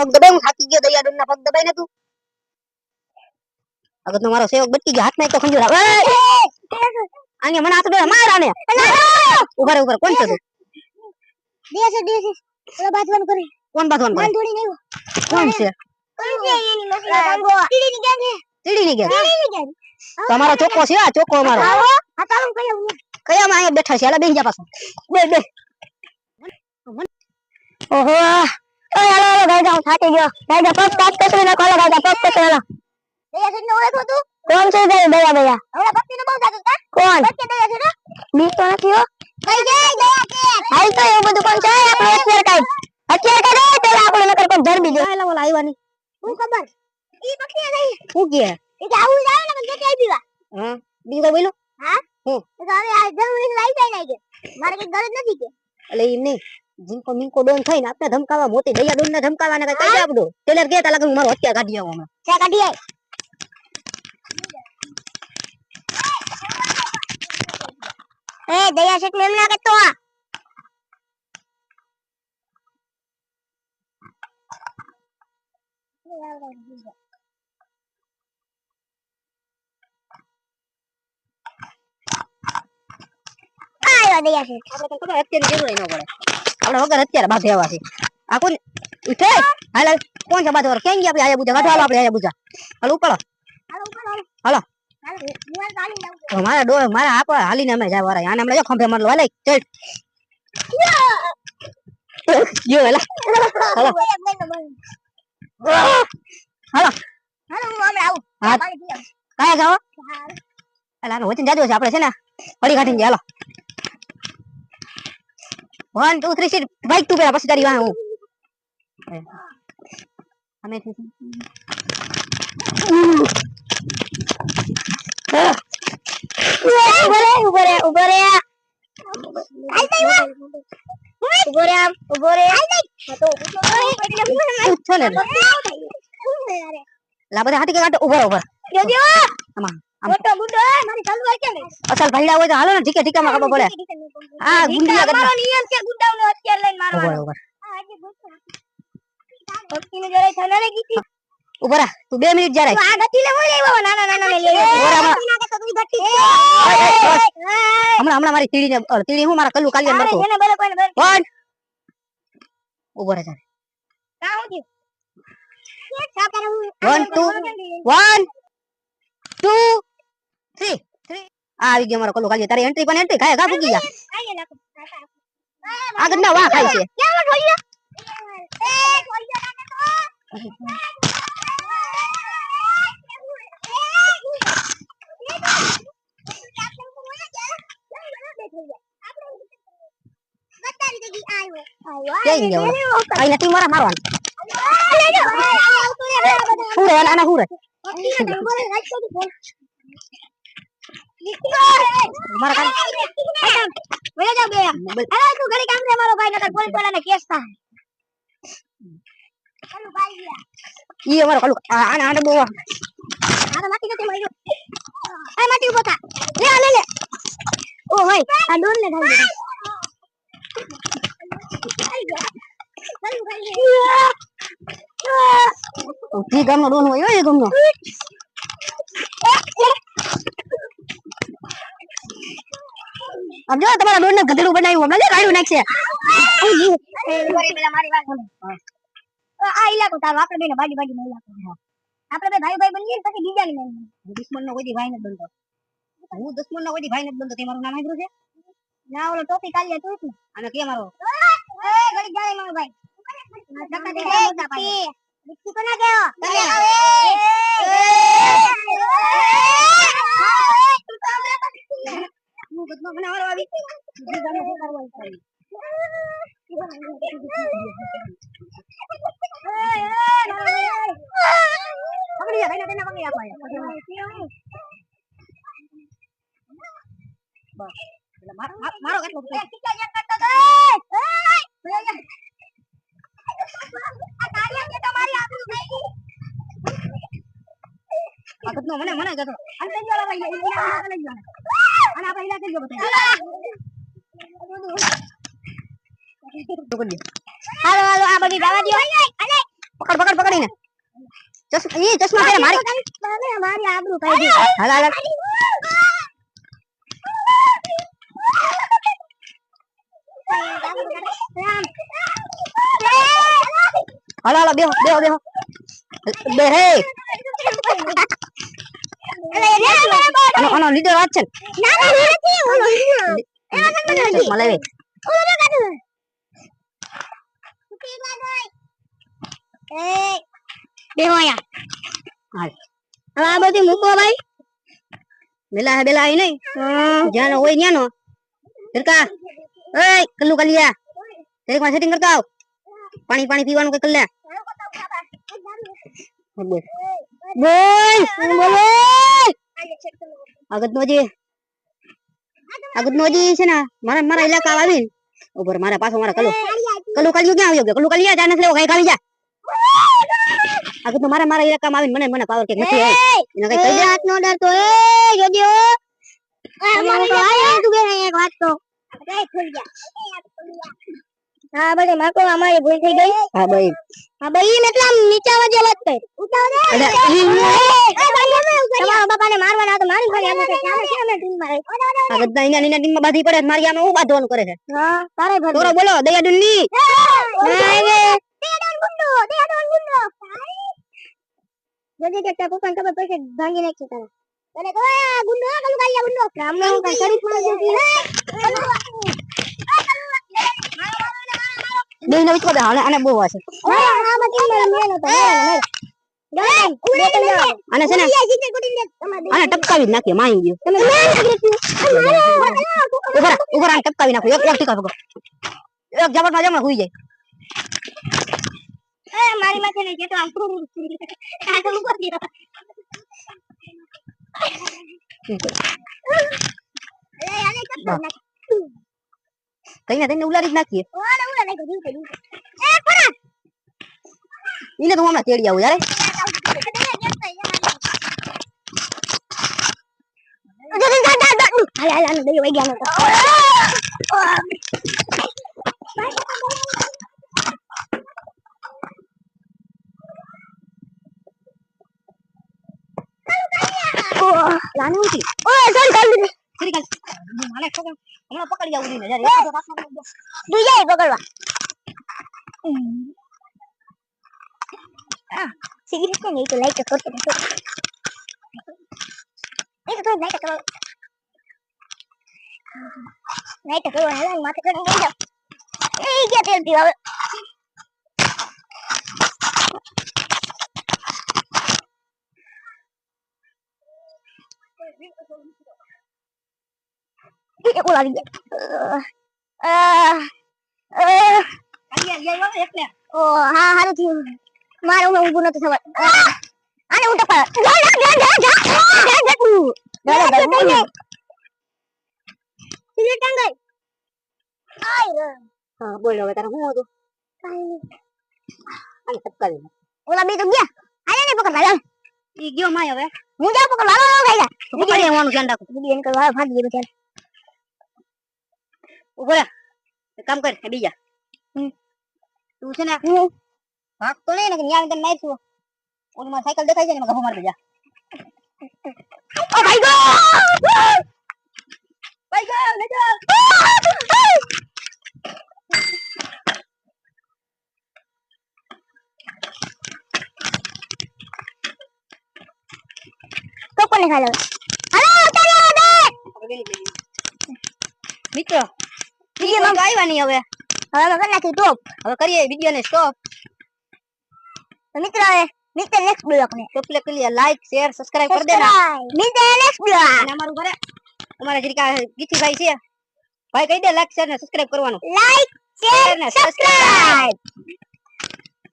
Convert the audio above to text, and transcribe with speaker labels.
Speaker 1: પગ દબાઈ હું થાકી ગયો દયા ડોન ના પગ દબાઈ ને તું. અગર તો મારો સેવક બચી ગયો હાથ નાખ તો ખંજોરા આને મને હાથ દે માર આને. ઊભા રે ઊભા કોણ છે તું?
Speaker 2: દેશે દેશે. ઓલા બાથવાનું કરે.
Speaker 1: કોણ બાંધવાનું કરે
Speaker 2: થોડી નહીં
Speaker 1: કોણ છે? ની તમારો ચોખ્ખો છે આ ચોખ્ખો અમારો. કયામાં અહીંયા બેઠા છે? હાલા બેસી જા પાછો. બે બે.
Speaker 2: ઓહો થાકી ગયો. ગાઈ પગ પાક કસરી નાખો હાલો ગાઈ પગ કસરી નાખો દયા છે ને ઓળખો તું? કોણ છે દયા દયા દયા. હવે ભક્તિ ને બહુ જાતું તા કોણ? ભક્તિ દયા છે ને? બીક તો નથી હો. કઈ જાય દયા કે હાલ તો એવું બધું કોણ છે આપણે અત્યારે કાઈ. અત્યારે કાઈ પેલા આપણે નકર કોણ ધરબી દે
Speaker 1: હાલા ઓલા આવ્યા ની
Speaker 2: હું ખબર? ઈ ભક્તિ નહીં
Speaker 1: શું કે?
Speaker 2: એ આવું જાવ ને મને કે દીવા
Speaker 1: હા બીજું કઈ બોલ્યું?
Speaker 2: તો હવે આ જરૂરી લઈ જાય નહીં કે મારે કઈ ગરજ નથી કે.
Speaker 1: એટલે ઈ નહીં. જીંકો મિંકો ડોન થઈને આપણે ધમકાવા મોટી દયા ડોન ને ધમકાવા ને કઈ કઈ દે આપણું ટેલર કે તા લાગે હું મારો હત્યા કાઢી આવું હમણાં
Speaker 2: ચા કાઢી આય એ દયા શેઠ મેમ ના કરતો આ આયો દયા શેઠ
Speaker 1: આપણે તો ખબર અત્યારે જરૂર ન પડે આપણે વગર અત્યારે બાધે આવા છે. આ કોણ? ઉઠે હાલ હાલ. કોણ છે બાધો કેમ ગયા આયા બુજા કાઢો હાલો આપણે આયા બુજા હાલ ઉપાડો.
Speaker 2: હાલો હાલો.
Speaker 1: હાલો.
Speaker 2: હાલો
Speaker 1: મારા ડો મારા આપો હાલીને અમે જાય વરાય આને હમણાં ખંભે મારલો. હાલે ચલ. યો એલા હાલો. હાલો.
Speaker 2: હાલો હું આવું.
Speaker 1: કાયા
Speaker 2: હા.
Speaker 1: એટલે આને વચન જાજો છે. આપણે છે ને પડી કાઢીને હાલો. One two three seat bike તું પેલા પછી તારી વાહ હું. અમે
Speaker 2: ઊભો રે ઊભો રે ઊભો રે ઊભો રે. આમ, ઊભો રે હા તો ઊભો રે. એટલે હું ને
Speaker 1: ઉઠો ને.
Speaker 2: મારે
Speaker 1: લા બધા હાથી કે કાઢો ઊભા ઊભા
Speaker 2: જોજો.
Speaker 1: આમાં.
Speaker 2: મોટો હે, મારી ચાલુ હોય કેમ
Speaker 1: અસલ ભાઈડા હોય તો હાલો ને ઠીકે ઠીકે માં ખબર પડે. આ ગુંડિયા કરતા
Speaker 2: મારો નિયમ છે ગુંડાઓ નો અત્યાર લઈને મારવાનો ભક્તિ ને જરાય થના ને
Speaker 1: કીધી ઉભરા તું 2 મિનિટ જરાય
Speaker 2: આ ગતિ લે હોય એવો નાના નાના લે લે
Speaker 1: હમણા હમણા મારી તીડી ને તીડી હું મારા કલ્લુ કાલિયા મરતો
Speaker 2: એને બોલે કોઈને બોલે
Speaker 1: કોણ ઉભરા જા
Speaker 2: કા હું જી
Speaker 1: 1 2 1 2 3 3 આ આવી ગયો મારો કોલો કાલે તારી એન્ટ્રી પણ એન્ટ્રી ખાય ઘા ભૂકી જા
Speaker 2: આ
Speaker 1: આગળ વાહ ખાય છે.
Speaker 2: કેમ ઠોઈયો એ ઠોઈયો ના કરતો
Speaker 1: ક્યાંય ગયા ઓલા? આઈ નથી મારા મારવાનું શું રે આના શું રે મારા કાન ઈ અમારો કલ્લુ આ આને આને બહુ જી ગામનો ડોન હોય એ ગામનો. આમ જો તમારા ડોન ને ગધેડું બનાવ્યું હમણાં જે રાડ્યું નાખશે.
Speaker 2: આ ઇલાકો તારો આપણે બેને બાજી બાજી ઇલાકો આપણે બે ભાઈ ભાઈ બની પછી બીજા ને
Speaker 1: દુશ્મન નો કોઈ ભાઈ નથી બનતો. હું દુશ્મન નો કોઈ ભાઈ નથી બનતો તે મારું નામ આપ્યું છે?
Speaker 2: ના ઓલો ટોપી કાઢી તું છું
Speaker 1: અને કે મારો.
Speaker 2: એ ગડી જાય મારો ભાઈ. ધક્કા દે મોટા ભાઈ વિક્કી કોના કેવો
Speaker 1: તમે. હું બદલો બનાવવાનો આવી બીજી ગામનો શું કરવાનું છે? પકડી જા ભાઈને તેને પકડી આપો અહીંયા. બસ એટલે મારો મારો- મારો કેટલો છે? આ ઘટનો મને મને કહેતો અને લઈ જાઓ ભાઈ લઈ જાઓ આને લઈ જાઓ અને આપણે ઇલાજ કરી દો બધા પકડ
Speaker 2: હાલો હાલો આ બધી જવા દો
Speaker 1: પકડ ચશ્મા ઈ ચશ્મા પહેરે મારી.
Speaker 2: મારી આબરૂ કાઢી.
Speaker 1: હાલ. હાલ હાલ. હાલો હાલો બેહો બેહો બેહો. આનો લીડર વાત છે ને ચશ્મા એ
Speaker 2: બેહો અહીંયા
Speaker 1: હાલ
Speaker 2: આ બધી મૂકો ભાઈ
Speaker 1: બેલા હે બેલા આઈ નહીં જ્યાં હોય ન્યાનો સરકા એ કલ્લુ કલિયા એક માં સેટિંગ કરતા આવ પાણી પાણી પીવાનું કઈ લે બોલ
Speaker 2: બોલ બોલો
Speaker 1: આગત નોજી. છે ને મારા મારા ઇલાકા આવી ઉપર મારા પાછો મારા કલુ કલુ કલિયો ક્યાં આવ્યો કલુ કલિયા જાને લેવો કઈ ખાલી જા. અગત મારા મારા ઇલાકા આવીને મને મને પાવર કે નથી આવે એને કઈ કહી દે
Speaker 2: હાથ નો એ! જોજો! અમારે તો વાત તો. હા બધે માકો અમારી ભૂલ થઈ ગઈ.
Speaker 1: હા ભાઈ
Speaker 2: હા ભાઈ મતલબ નીચે વાજે વાત કર.
Speaker 1: અલે ઈ
Speaker 2: તમારા બાપાને મારવાના તો મારી ખાલી ચાલે છે અમે ટીમમાં
Speaker 1: આ બધા ઇના ઇના ટીમમાં બાધી પડે મારી આમાં હું બાંધવાનું કરે છે
Speaker 2: હા તારે ભર
Speaker 1: તોરો બોલો દયા ડુન્ની
Speaker 2: જોજે કે તારા પપ્પાને ખબર પડશે તો ભાંગી નાખશે તારે તને કહો આ ગુંડો આ કલું ગાયા ગુંડો રામને હું કઈ કરી માં જતી
Speaker 1: હે નો વિચકો દે આને બહુ વાસે
Speaker 2: આ મતી મેં નતો હતો મેલ મેલ
Speaker 1: છે ને આને ટપકાવી જ નાખીએ માઈ ગયો. ઊભા રહો, ઊભા ટપકાવી નાખો. એક એક ટીકા ભગો એક જબરમાં જમણ હુઈ જાય.
Speaker 2: મારી માથે નહીં કેતો આમ આ તો ઉપર ગયો. અરે આને કપ
Speaker 1: બા. કઈ ને તઈને ઉલારી જ નાખીએ.
Speaker 2: ઓલા નહીં ગયું ગયું
Speaker 1: એને તો હમણાં તેડી આવું યાર
Speaker 2: હાલ હાલ આનો દયો વઈ ગયા નતો
Speaker 1: લાને ઉઠી
Speaker 2: ઓય ચાલ ચાલ દીધી
Speaker 1: ફરી કાલ મારે ખબર હમણાં પકડી આવું ને યાર એક તો પાછો આવી ગયો.
Speaker 2: તું જાય પકડવા સિગરેટ ને તો લાઈટ કરતો હતો એ તો લાઈટ કરો લાઈટ કરો હાલ માથે કરી ગઈ જાવ એ ગયા તેલ પીવા હવે એ ઓલા આવી ગયા અ અ
Speaker 1: આઈ આઈ
Speaker 2: હા
Speaker 1: બોલ હવે તારે શું હતું આને ટપકાવી નાખ.
Speaker 2: ઓલા બે તો ગયા આને ને પકડ લા
Speaker 1: ઈ ગયો માય હવે
Speaker 2: હું જા પકડ લા લા ગઈ
Speaker 1: તો પકડી આવવાનું ધ્યાન રાખો
Speaker 2: બીજી એન કરવા ભાગી ગઈ બચાર
Speaker 1: ઊભો એક કામ કર બીજા. તું છે ને ભાગ તો નહીં ને ન્યા તને મારશું ઓલી માં સાયકલ દેખાય છે ને એમાં ગભો મારી જા
Speaker 2: ઓ ભાઈ ગો
Speaker 1: ભાઈ ગયો લે જા
Speaker 2: તો કોને ખાલો હાલો ચાલો બે
Speaker 1: મિત્રો વીડિયો માં આવ્યા નહીં હવે.
Speaker 2: હવે કરી નાખી ટોપ
Speaker 1: હવે કરીએ વીડિયો ને સ્ટોપ
Speaker 2: મિત્રો હવે મિત્ર में तो प्ले
Speaker 1: के लिए लाइक शेयर શેર कर देना मिलते
Speaker 2: हैं नेक्स्ट ब्लॉग
Speaker 1: અને અમારું ઘરે અમારા જરીકા ગીતીભાઈ છે. ભાઈ કહી દે લાઈક શેર ને સબસ્ક્રાઇબ કરવાનું.
Speaker 2: લાઈક
Speaker 1: શેર ને
Speaker 2: સબસ્ક્રાઇબ